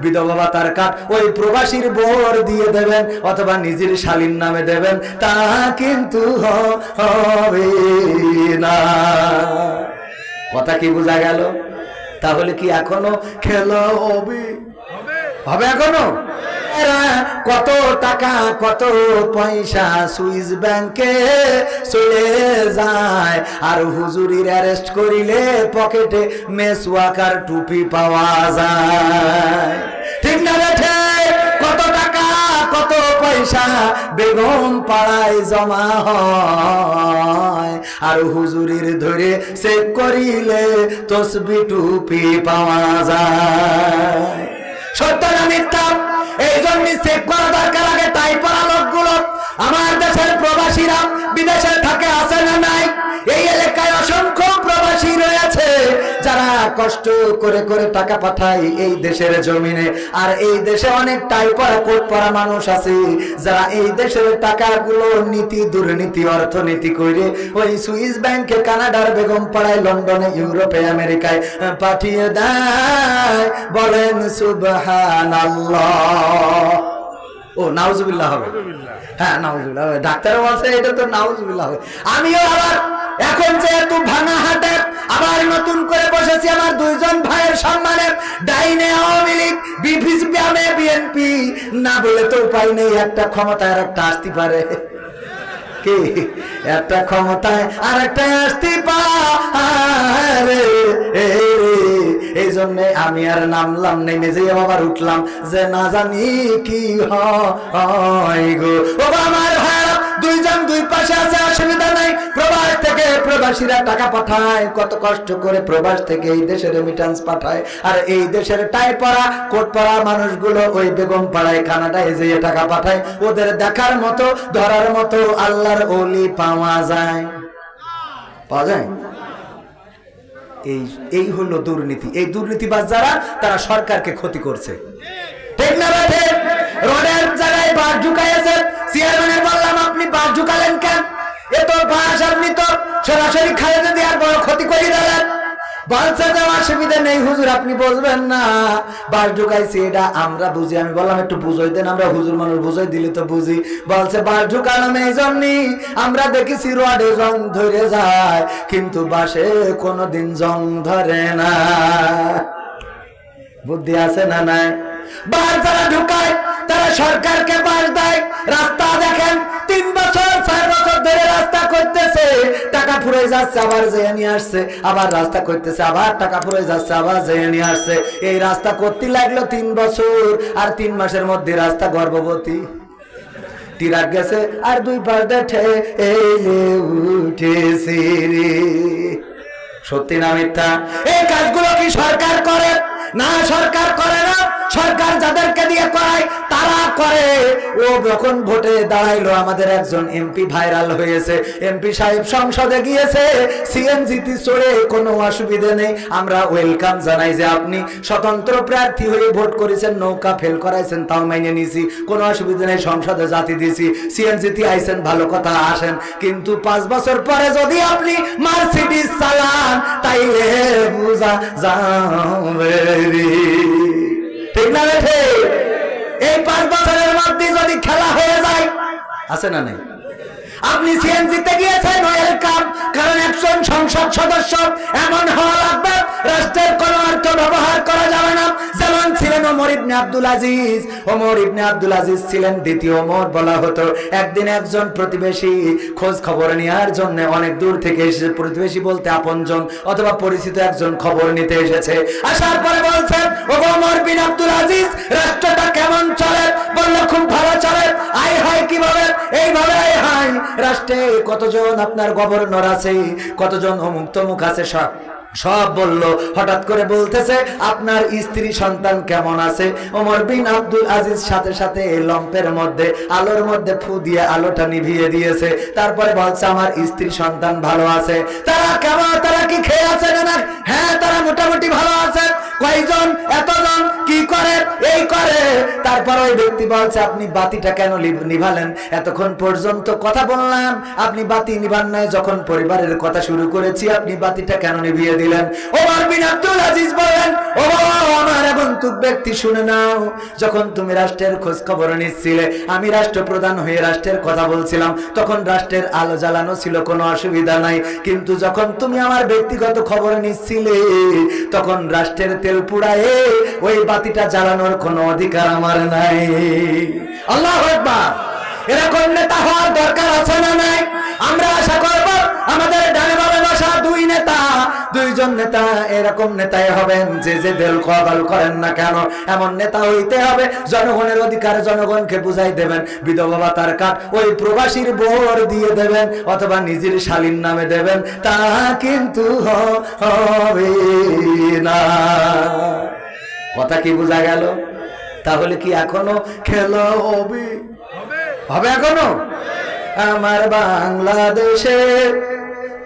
বিধবা ভাতার কাঠ ওই প্রবাসীর বোর দিয়ে দেবেন অথবা নিজের শালীন নামে দেবেন তা কিন্তু হবে না। কথা কি বোঝা গেল? তাহলে কি এখনও খেলা হবে। হবে এখনও? এরা কত টাকা, কত পয়সা সুইস ব্যাংকে চলে যায়। আর হুজুরির অ্যারেস্ট করিলে পকেটে মেস ওয়াকার টুপি পাওয়া যায়। ঠিক না বেঠে? কত টাকা, কত পয়সা বেগম পাড়ায় জমা হয়। আর হুজুরির ধরে চেক করিলে তসবি টুপি পাওয়া যায়। সত্য না মিথ্যা? এই জন্য চেক করা দরকার আগে তাই পড়া লোকগুলো। আমার দেশের প্রবাসীরা বিদেশে থাকে, আসে না নাই। এই এলাকায় অসংখ্য প্রবাসী রয়েছে। কষ্ট করে করে টাকা পাঠায় এই দেশের জমিনে। আর এই দেশে অনেক টাই পড়া কোট পড়া মানুষ আছে যারা এই দেশের টাকাগুলো নীতি দুর্নীতি অর্থনীতি করে ওই সুইস ব্যাংকে কানাডার বেগম পাড়ায় লন্ডনে ইউরোপে আমেরিকায় পাঠিয়ে দেয়। বলেন সুবহান ও নাউজুবিল্লাহ হবে। হ্যাঁ নাউজুবিল্লাহ হবে। ডাক্তার বলছে এটা তো নাউজুবিল্লাহ হবে। আমিও আবার এখন যেহেতু ভাঙা হাটে আবার নতুন করে বসেছি আমার দুইজন ভাইয়ের সম্মানে, ডাইনে আওয়ামী লীগ বিপিসিপিআমে বিএনপি। না বলে তো উপায় নেই, একটা ক্ষমতা আর একটা আসতে পারে। কি? একটা ক্ষমতায় আর একটা আসতে পারে। এই জন্য আমি আর নামলাম নেমে যে আবার উঠলাম যে না জানি কি হয় গো। ও আমার ভাইরা দুইজন দুই পাশে আছে, অসুবিধা নাই। প্রবাস থেকে প্রবাসীরা টাকা পাঠায়। কত কষ্ট করে প্রবাস থেকে এই দেশের রেমিটেন্স পাঠায়। আর এই দেশের টাই পড়া কোট পড়া মানুষগুলো ওই বেগম পাড়ায়, কানাডায় যে টাকা পাঠায়। ওদের দেখার মতো, ধরার মতো আল্লাহর ওলি পাওয়া যায়। পাওয়া যায়? এই এই হলো দুর্নীতি। এই দুর্নীতিবাজ যারা, তারা সরকারকে ক্ষতি করছে। ঠিক না আমরা দেখেছি রোডে জং ধরে যায়, কিন্তু বাসে কোনোদিন জং ধরে না। বুদ্ধি আছে না নাই? বাস যারা ঢুকায়, তারা সরকারকে বাস দেয়। রাস্তা দেখেন, তিন বছর চার বছর ধরে রাস্তা ফুরে যাচ্ছে, আবার যেয়ে নিয়ে আসছে, আবার রাস্তা করতেছে আবার টাকা ফুরে যাচ্ছে, আবার যেয়ে নিয়ে আসছে। এই রাস্তা করতে লাগল তিন বছর, আর তিন মাসের মধ্যে রাস্তা গর্ভবতী। টিরাক গেছে, আর দুই পাশ দেখে উঠেছে সত্যি না মিথ্যা? এই কাজগুলো কি সরকার করে? না, সরকার করে না। সরকার যাদেরকে দিয়ে করায়, তারা করে। ও যখন ভোটে দাঁড়াইলো, আমাদের একজন এমপি ভাইরাল হয়েছে। এমপি সাহেব সংসদে গিয়েছে। সিএনজিতে চড়ে কোনো অসুবিধে নেই। আমরা ওয়েলকাম জানাই যে আপনি স্বতন্ত্র প্রার্থী হয়ে ভোট করেছেন, নৌকা ফেল করাইছেন, তাও মাইনে নিছি। কোনো অসুবিধা নেই, সংসদে জাতি দিছি। সিএনজিতে আইছেন, ভালো কথা, আসেন। কিন্তু পাঁচ বছর পরে যদি আপনি মার্সিডিস চালান, তাইলে বুঝা যাবে। এই যদি খেলা হয়ে যায়, আছে না নাই? আপনি গিয়েছেন কারণ একজন সংসদ সদস্য এমন হওয়া রাষ্ট্রের কোন অর্থ ব্যবহার করা যাবে না যেমন ছিলেন ওমর ইবনে আব্দুল আজিজ। ওমর ইবনে আব্দুল আজিজ ছিলেন দ্বিতীয় ওমর বলা হতো। একদিন একজন প্রতিবেশী খোঁজ খবর নেওয়ার জন্য অনেক দূর থেকে এসেছে। প্রতিবেশী বলতে আপনজন অথবা পরিচিত একজন খবর নিতে এসেছে। আসার পরে বলছেন ও ওমর বিন আব্দুল আজিজ, রাষ্ট্রটা কেমন চলে? বলল, খুব ভালো চলে। আয় হয়, কীভাবে? এইভাবে আয় হয়, রাষ্ট্রে কতজন আপনার গভর্নর আছে? কতজন অমুক তমুক আছে সব? সব বলল, হঠাৎ করে বলতেছে, আপনার স্ত্রী সন্তান কেমন আছে? ওমর বিন আব্দুল আজিজ সাথে সাথে এই লম্পের মধ্যে, আলোর মধ্যে ফু দিয়ে আলোটা নিভিয়ে দিয়েছে। তারপরে বলছে, আমার স্ত্রী সন্তান ভালো আছে। তারা কেমন? তারা কি খেয়ে আছে না হ্যাঁ তারা মোটামুটি ভালো আছে। কয়জন? এতজন? কি করে? এই করে। তারপর ওই ব্যক্তি বলছে, আপনি বাতিটা কেন নিভালেন? এতক্ষণ পর্যন্ত কথা বললাম। আপনি বাতি নিভান নাই। যখন পরিবারের কথা শুরু করেছি, আপনি বাতিটা কেন নিভিয়ে দিলেন? ওমর বিন আব্দুল আজিজ বলেন ও আমার আগন্তুক ব্যক্তি শুনে নাও। যখন তুমি রাষ্ট্রের খোঁজ খবর নিচ্ছিলে, আমি রাষ্ট্রপ্রধান হয়ে রাষ্ট্রের কথা বলছিলাম। তখন রাষ্ট্রের আলো জ্বালানো ছিল, কোনো অসুবিধা নাই। কিন্তু যখন তুমি আমার ব্যক্তিগত খবর নিচ্ছিলে, তখন রাষ্ট্রের তেল পুড়ায়ে ওই বাতিটা জ্বালানোর কোনো অধিকার আমার নাই। আল্লাহ এরকম নেতা হওয়ার দরকার আছে না নাই? আমরা আশা করব আমাদের ডানে বসা দুই নেতা দুইজন নেতা এরকম নেতাই হবেন যে যে দেল কবল করেন না কেন? এমন নেতা হইতে হবে জনগণের অধিকার জনগণকে বুঝাই দেবেন বিধবা ভাতার কাঠ ওই প্রবাসীর বোর দিয়ে দেবেন অথবা নিজের শালীন নামে দেবেন তা কিন্তু হবে না। কথা কি বোঝা গেল? তাহলে কি এখনও খেলা হবে? হবে এখনও? আমার বাংলাদেশে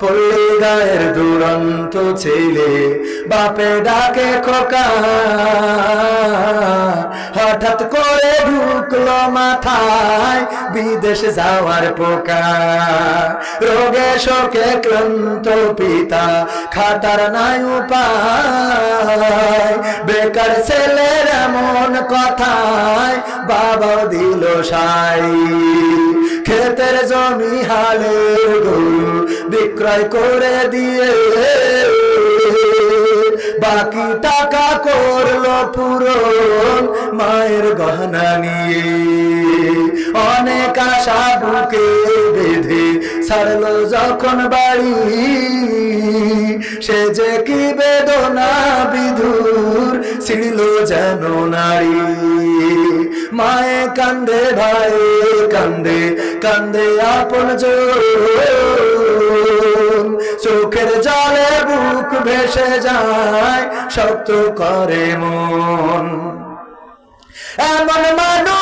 পল্লী গায়ের দুরন্ত ছেলে, বাপে ডাকে খোকা। হঠাৎ করে ঢুকলো মাথায় বিদেশ যাওয়ার পোকা। রোগে শোকে ক্লান্ত পিতা খাটার নাই উপায়। বেকার ছেলের এমন কথায় বাবা দিল সাই ক্ষেতের জমি হালের গরু বিক্রয় করে দিয়ে। বাকি টাকা করল পূরণ মায়ের গহনা নিয়ে। অনেক আশা বুকে বেঁধে ছাড়লো যখন বাড়ি। সে যে কি বেদনা বিধুর ছিড়ল যেন নারী। মায়ে কান্দে ভাই কান্দে কান্দে আপন চোখের জলে বুক ভেসে যায়, শক্ত করে মন। এমন মানুষ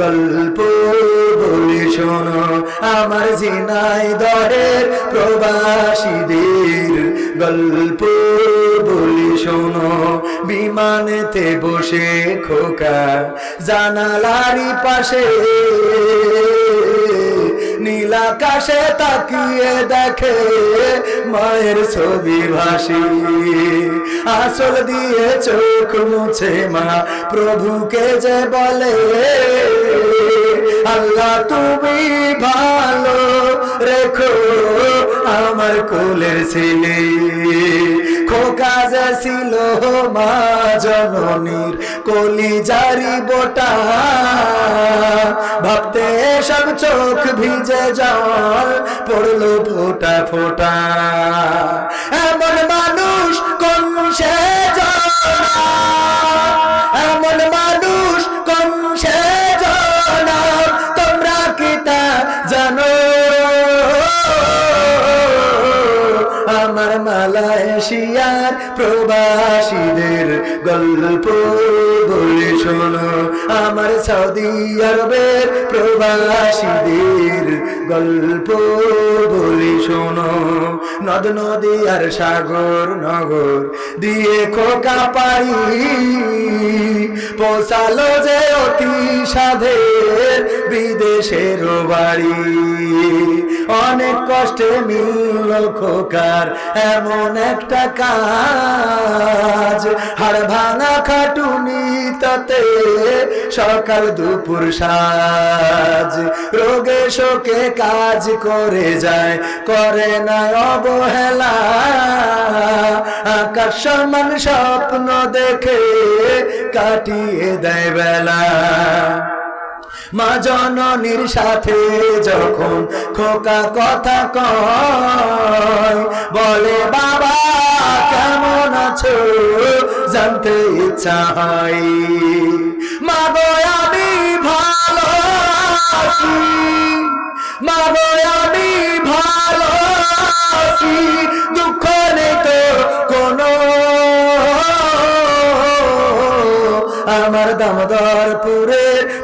গল্প বলি শোনো, আমার জিনাই দরের প্রবাসীদের। গল্প বলি শোনো, বিমানেতে বসে খোকা জানালারি পাশে। নীল আকাশে তাকিয়ে দেখে মায়ের ছবি ভাসি। আসল দিয়ে চোখ মুছে মা, প্রভুকে যে বলে, আল্লাহ তুমি ভালো রেখো আমার কোলের ছেলে। যে ছিল মা জননীর কলি জারি বোটা। ভাবতে সব চোখ ভিজে জল পড়ল ফোটা ফোটা। এমন মানুষ প্রবাসীদের গল্প বলে শোনো। আমার সৌদি আরবের প্রবাসীদের গল্প বলে শোনো। নদ নদী আর সাগর নগর দিয়ে খোকা পারি পৌঁছালো যে অতি সাধের বিদেশের বাড়ি। অনেক কষ্টে মিলল খোকার এমন একটা কাজ। হাড় ভাঙা খাটুনি তাতে সকাল দুপুর সাজ। রোগে শোকে কাজ করে যায়, করে না অবহেলা। আকাশ সমান স্বপ্ন দেখে কাটিয়ে দেয় বেলা। মা জননীর সাথে যখন খোকা কথা কয়, বলে, বাবা, কেমন আছো? জানতে ইচ্ছা হয়। মা গো, আমি ভালো আছি। মা গো আমি ভালো দুঃখ নেই তো কোনো। আমার দামোদরপুরের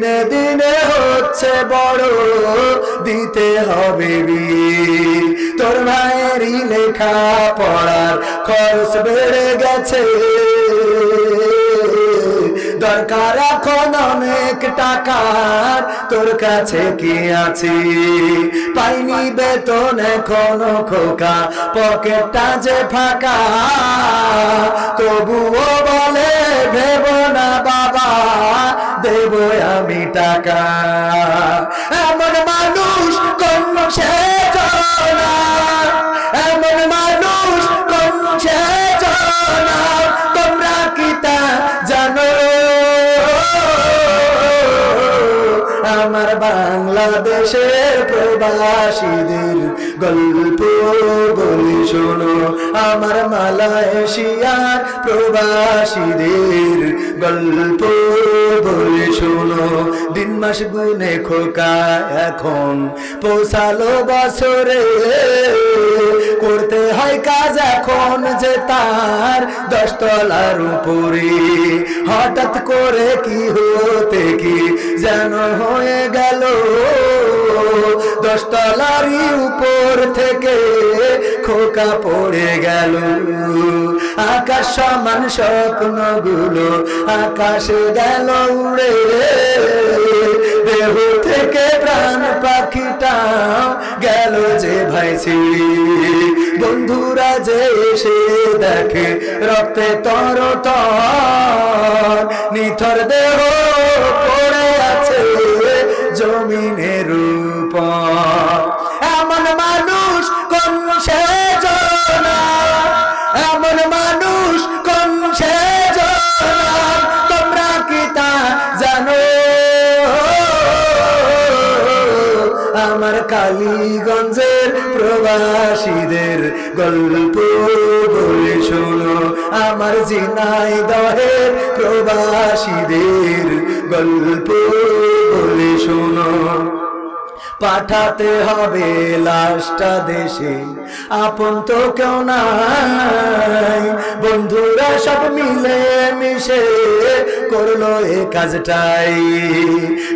দিনে দিনে হচ্ছে বড়, দিতে হবে তোর ভাইয়েরই লেখা পড়ার খরচ বেড়ে গেছে। দরকার এখন অনেক টাকার, তোর কাছে কি আছে? পাইনি বেতন এখনও খোকা, পকেটটা যে ফাঁকা। তবুও বলে, ভেব না বাবা। দেব আমি টাকা। এমন মানুষ কোন সে আমার বাংলাদেশের প্রবাসীদের গল্প বলি শোনো। আমার মালয়েশিয়ার প্রবাসীদের গল্প বলি শোনো। দিন মাস গুনে খোকা এখন, পৌঁছালো বছরে। করতে হয় কাজ এখন যে তার দশতলার উপরে। হঠাৎ করে কি হতে কি যেন হয়ে গেল। দশতলারই উপর থেকে খোকা পড়ে গেল। আকাশ সমান স্বপ্নগুলো আকাশে গেল উড়ে। দেহ থেকে প্রাণ পাখিটা গেল যে ভাই বন্ধুরা যে এসে দেখে, রক্তে তর তর নিথর দেহ কালীগঞ্জের প্রবাসীদের গল্প বলে শোনো। আমার জিনাই দহের প্রবাসীদের গল্প বলে শোনো। পাঠাতে হবে লাশটা দেশে, আপন তো কেউ নাই। বন্ধুরা সব মিলে মিশে করল এ কাজটাই।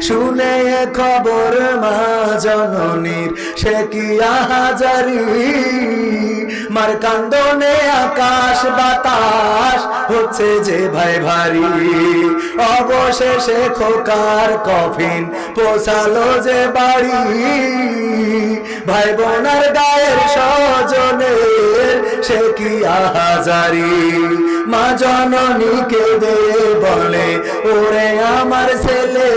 শুনে খবর মা জননীর সে কি আহাজারি? মার কান্দনে আকাশ বাতাস হচ্ছে যে ভাই ভারী। অবশেষে খোকার কফিন পোষালো যে বাড়ি। ভাই বোনার গায়ের স্বজনের সে কি আহাজারি? মা জননীকে দে বলে, ওরে আমার ছেলে,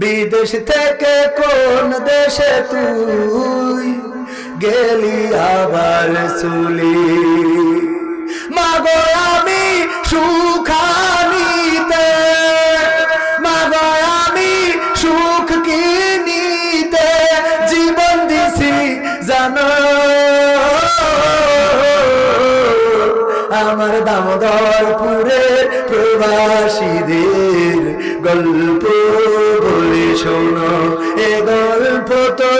বিদেশ থেকে কোন দেশে তুই গেলি আবার চুলি? মাগো, আমি সুখানিতে আমার দামোদর পুরের প্রবাসীদের গল্প বলে শোনো। এ গল্প তো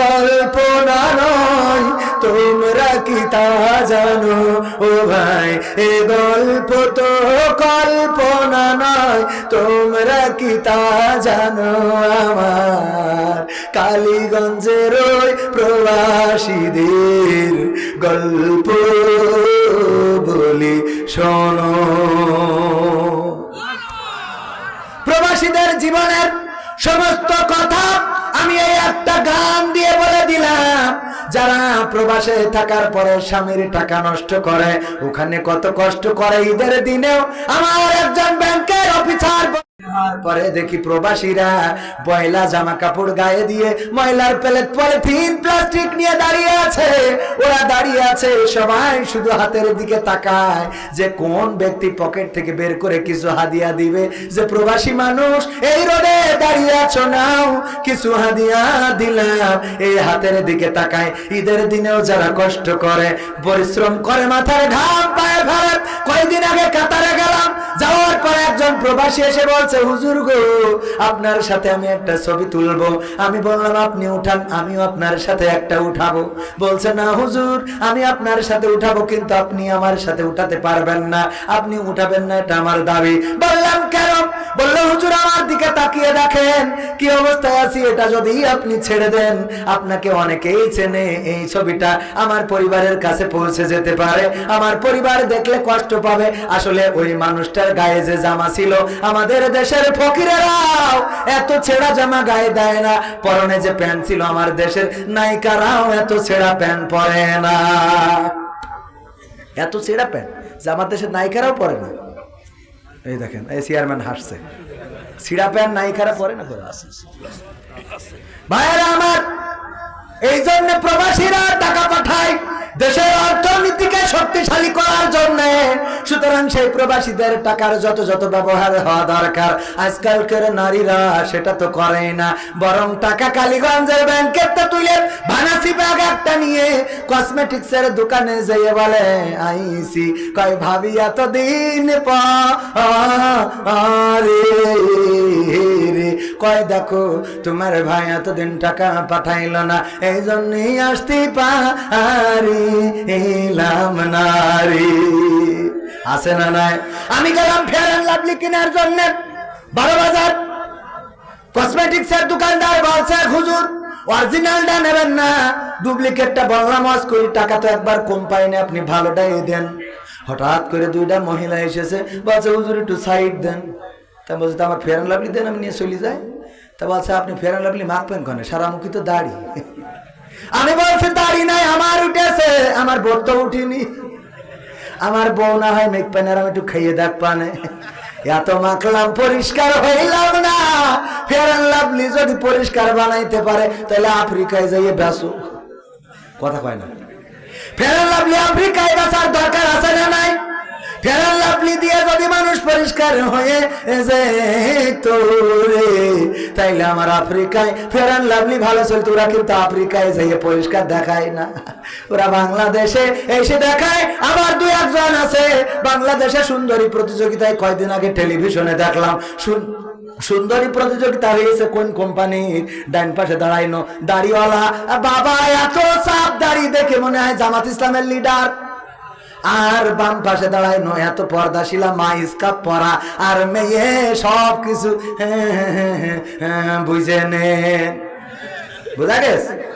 কল্পনা নয়, তোমরা কি তা জানো? ও ভাই, এ গল্প তো কল্পনা নয়, তোমরা কি তা জানো? আমার কালীগঞ্জের ওই প্রবাসীদের গল্প বলি, শোনো। প্রবাসীদের জীবনের সমস্ত কথা আমি এই একটা গান দিয়ে বলে দিলাম। যারা প্রবাসে থাকার পরে স্বামীর টাকা নষ্ট করে, ওখানে কত কষ্ট করে ঈদের দিনেও আমার একজন ব্যাংকের অফিসার পরে দেখি প্রবাসীরা বয়লা জামা কাপড় গায়ে দিয়ে ময়লার প্লেট পলিথিন প্লাস্টিক নিয়ে দাঁড়িয়ে আছে। ওরা দাঁড়িয়ে আছে, সবাই শুধু হাতের দিকে তাকায় যে কোন ব্যক্তি পকেট থেকে বের করে কিছু হাদিয়া দিবে। যে প্রবাসী মানুষ, এই রোদে দাঁড়িয়ে আছো নাও, কিছু হাদিয়া দিলাম। এই হাতের দিকে তাকায়। ঈদের দিনেও যারা কষ্ট করে, পরিশ্রম করে, মাথার ঘাম পায়ে ফেলে কয়েকদিন আগে কাতারে গেলাম, যাওয়ার পর একজন প্রবাসী এসে বলছে, হুজুর গো, আপনার সাথে আমি একটা ছবি তুলবো। আমি বললাম, আপনি উঠান, আমিও আপনার সাথে একটা উঠাবো। বলছে, না হুজুর, আমি আপনার সাথে উঠাবো, কিন্তু আপনি আমার সাথে উঠাতে পারবেন না। আপনি উঠাবেন না, এটা আমার দাবি। বললাম, কেন? বলল, হুজুর, আমার দিকে তাকিয়ে দেখেন, কি অবস্থায় আছি, এটা যদি আপনি ছেড়ে দেন, আপনাকে অনেকেই চেনে এই ছবিটা। আমার পরিবারের কাছে পৌঁছে যেতে পারে। আমার পরিবার দেখলে কষ্ট পাবে। আসলে ওই মানুষটার গায়ে যে জামা ছিল, আমাদের দেশের ফকিরেরাও এত ছেঁড়া জামা গায়ে দেয় না। পরনে যে প্যান্ট ছিল আমার দেশের, নায়িকারাও এত ছেঁড়া প্যান্ট পরে না। এত ছেঁড়া প্যান্ট যে আমার দেশের নায়িকারাও পরে না। এই দেখেন, এই চেয়ারম্যান হাসছে। ছিড়া প্যান্ট নায়িকারা পরে না? পরে ভাইয়েরা আমার এই জন্য প্রবাসীরা টাকা পাঠায়। দেশের অর্থনীতিকে শক্তিশালী করার জন্য। সুতরাং সেই প্রবাসীদের টাকার যত যত ব্যবহার হওয়া দরকার, আজকালকার নারীরা সেটা তো করে না। বরং টাকা কালীগঞ্জের ব্যাংকের তো তুলে ভানাসি ব্যাগ একটা নিয়ে কসমেটিক্স এর দোকানে যেয়ে বলে, আইসি, কয় ভাবি এতদিন পরে কয়, দেখো, তোমার ভাই এতদিন টাকা পাঠাইল না। এই জন্যই আসতে পারি, এলাম নারী। আছে না নাই? আমি গেলাম অ্যান্ড লাভলি কেনার জন্য। বারো বাজার। কসমেটিক্স এর দোকানদার বলছে, হুজুর অরিজিনালটা নেবেন না। ডুপ্লিকেটটা বললাম আজ করি টাকা তো একবার কম পাইনি, আপনি ভালোটাই দেন। হঠাৎ করে দুইটা মহিলা এসেছে, বলছে, হুজুর, একটু সাইড দেন। তা বলছে, তো আমার ফেয়ার লাভলি দেন, আমি নিয়ে চলে যাই। তা বলছে, আপনি ফেয়ার লাভলি মাখবেন কনে? সারা মুখী তো দাড়ি। আমি বলছি, দাড়ি নাই আমার, উঠেছে। আমার বোধ তো উঠিনি। আমার বউ না হয় মেঘ পানের, আমি একটু খাইয়ে দেখ পানে। এত মাখলাম, পরিষ্কার হইলাম না। ফেয়ার লাভলি যদি পরিষ্কার বানাইতে পারে, তাহলে আফ্রিকায় যাইয়ে বেসো কথা কয় না। ফেয়ার লাভলি আফ্রিকায় বেসার দরকার আছে না নাই? ফেরান লাভলি দিয়ে যদি মানুষ পরিষ্কার হয়ে যে তোরে, তাইলে আমার আফ্রিকায় ফেরান লাভলি ভালো চলতো। ওরা কিন্তু আফ্রিকায় যাইয়ে পরিষ্কার দেখায় না। ওরা বাংলাদেশে এসে দেখায়। আবার দুই একজন আছে বাংলাদেশে সুন্দরী প্রতিযোগিতায় কয়দিন আগে টেলিভিশনে দেখলাম। শুন সুন্দরী প্রতিযোগিতা হয়েছে কোন কোম্পানির? ডাইন পাশে দাঁড়াইনো দাড়িওয়ালা। বাবা এত সাপ দাড়ি দেখে মনে হয় জামাত ইসলামের লিডার আর বাম পাশে দাঁড়ায় নয় এত পর্দা শিলা, মা ইস্কাপ পরা, আর মেয়ে সব কিছু বুঝে নে। বুঝা গেছে?